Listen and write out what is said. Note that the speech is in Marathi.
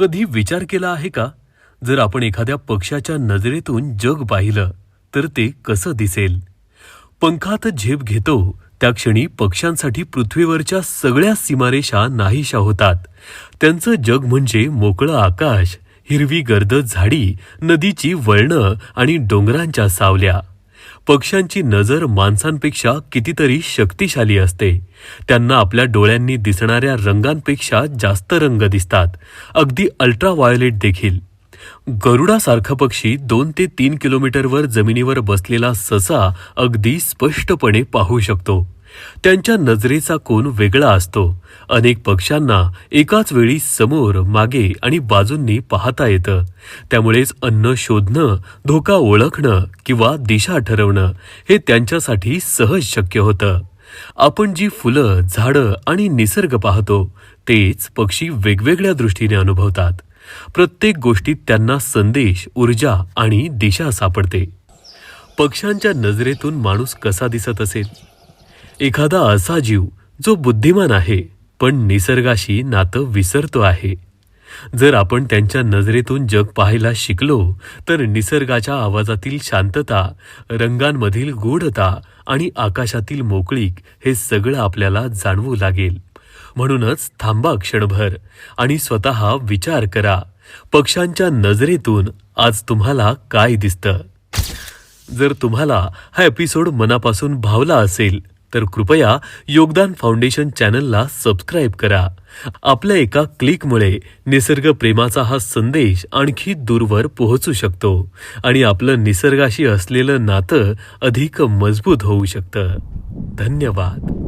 कधी विचार केला आहे का? जर आपण एखाद्या पक्षाच्या नजरेतून जग पाहिलं तर ते कसं दिसेल? पंखात झेप घेतो त्या क्षणी पक्ष्यांसाठी पृथ्वीवरच्या सगळ्या सीमारेषा नाहीशा होतात. त्यांचं जग म्हणजे मोकळं आकाश हिरवी गर्द झाडी नदीची वळणं आणि डोंगरांच्या सावल्या. पक्ष्यांची नजर माणसांपेक्षा कितीतरी शक्तिशाली असते. त्यांना आपल्या डोळ्यांनी दिसणाऱ्या रंगांपेक्षा जास्त रंग दिसतात. अगदी अल्ट्राव्हायोलेट देखील. गरुडासारखा पक्षी दोन ते तीन किलोमीटरवर जमिनीवर बसलेला ससा अगदी स्पष्टपणे पाहू शकतो. त्यांच्या नजरेचा कोन वेगळा असतो. अनेक पक्ष्यांना एकाच वेळी समोर मागे आणि बाजूंनी पाहता येतं. त्यामुळेच अन्न शोधणं धोका ओळखणं किंवा दिशा ठरवणं हे त्यांच्यासाठी सहज शक्य होतं. आपण जी फुलं झाडं आणि निसर्ग पाहतो तेच पक्षी वेगवेगळ्या दृष्टीने अनुभवतात. प्रत्येक गोष्टीत त्यांना संदेश ऊर्जा आणि दिशा सापडते. पक्ष्यांच्या नजरेतून माणूस कसा दिसत असेल? एखादा असा जीव जो बुद्धिमान आहे पण निसर्गाशी नातं विसरतो आहे. जर आपण त्यांच्या नजरेतून जग पाहायला शिकलो तर निसर्गाच्या आवाजातील शांतता रंगांमधील गूढता आणि आकाशातील मोकळीक हे सगळं आपल्याला जाणवू लागेल. म्हणूनच थांबा क्षणभर आणि स्वतः विचार करा पक्ष्यांच्या नजरेतून आज तुम्हाला काय दिसतं? जर तुम्हाला हा एपिसोड मनापासून भावला असेल तर कृपया योगदान फाउंडेशन चॅनलला सबस्क्राईब करा. आपल्या एका क्लिकमुळे निसर्ग प्रेमाचा हा संदेश आणखी दूरवर पोहोचू शकतो आणि आपलं निसर्गाशी असलेलं नातं अधिक मजबूत होऊ शकतं. धन्यवाद.